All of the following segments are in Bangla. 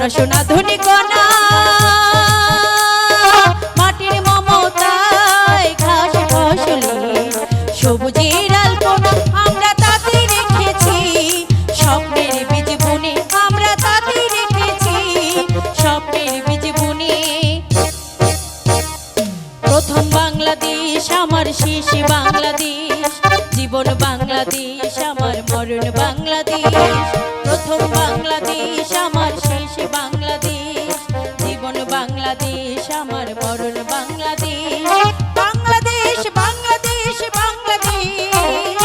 শোনা শোনা ধ্বনি কণা মাটির মমতায় ঘাস ফসলে সবুজের আলপনা আমরা তাতে রেখেছি। স্বপ্নের বীজ বুনে আমরা তাতে রেখেছি। স্বপ্নের বীজ বুনে। প্রথম বাংলাদেশ, আমার শেষ বাংলাদেশ। জীবন বাংলাদেশ, আমার মরণ বাংলাদেশ। প্রথম বাংলাদেশ, আমার বাংলাদেশ আমার মরণ বাংলাদেশ। বাংলাদেশ বাংলাদেশ বাংলাদেশ।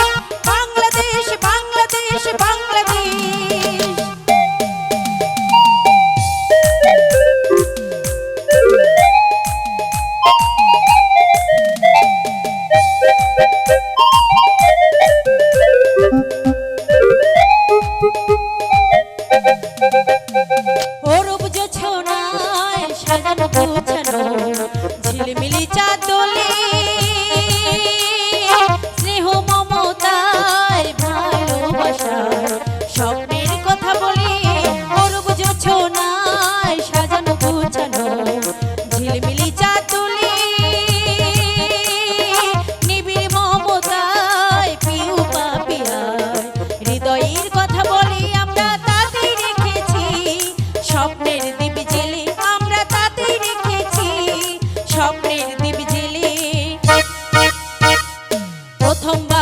বাংলাদেশ বাংলাদেশ বাংলাদেশ। অরূপ или миллион.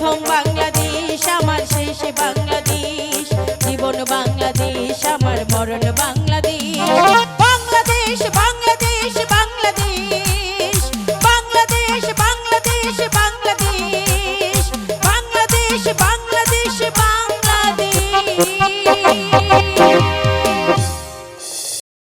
প্রথম বাংলাদেশ